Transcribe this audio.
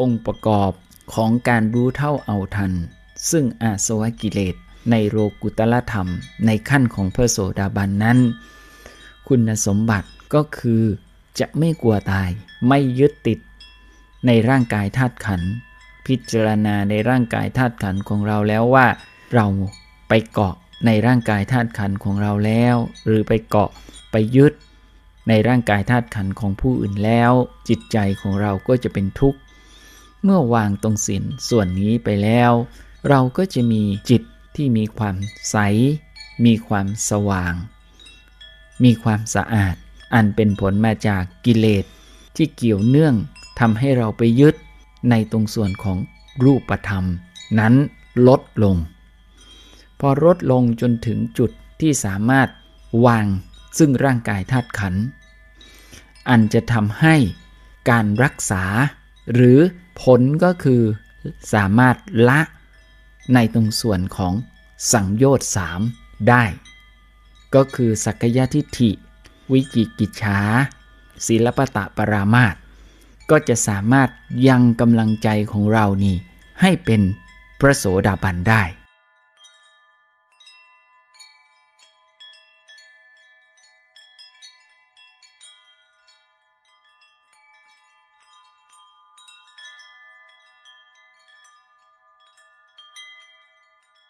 องค์ประกอบของการรู้เท่าเอาทัน ซึ่งอาสวะกิเลสในโลกุตละธรรมในขั้นของพระโสดาบันนั้น คุณสมบัติก็คือจะไม่กลัวตายไม่ยึดติดในร่างกายธาตุขันธ์พิจารณาในร่างกายธาตุขันธ์ของเราแล้วว่า เราไปเกาะในร่างกายธาตุขันธ์ของเราแล้ว หรือไปเกาะไปยึดในร่างกายธาตุขันธ์ของผู้อื่นแล้ว จิตใจของเราก็จะเป็นทุกข์ เมื่อวางตรงสินส่วนนี้ไปแล้ว เราก็จะมีจิตที่มีความใส มีความสว่าง มีความสะอาด อันเป็นผลมาจากกิเลสที่เกี่ยวเนื่องทำให้เราไปยึดในตรงส่วนของรูปธรรม นั้นลดลง พอลดลงจนถึงจุดที่สามารถวางซึ่งร่างกายธาตุขัน อันจะทำให้การรักษาหรือ ผลก็คือสามารถละในตรงส่วนของสังโยชน์สามได้ ก็คือสักยทิฏฐิ วิจิกิจฉาศิลปตะปรามาตก็จะสามารถยังกำลังใจของเรานี่ให้เป็นพระโสดาบันได้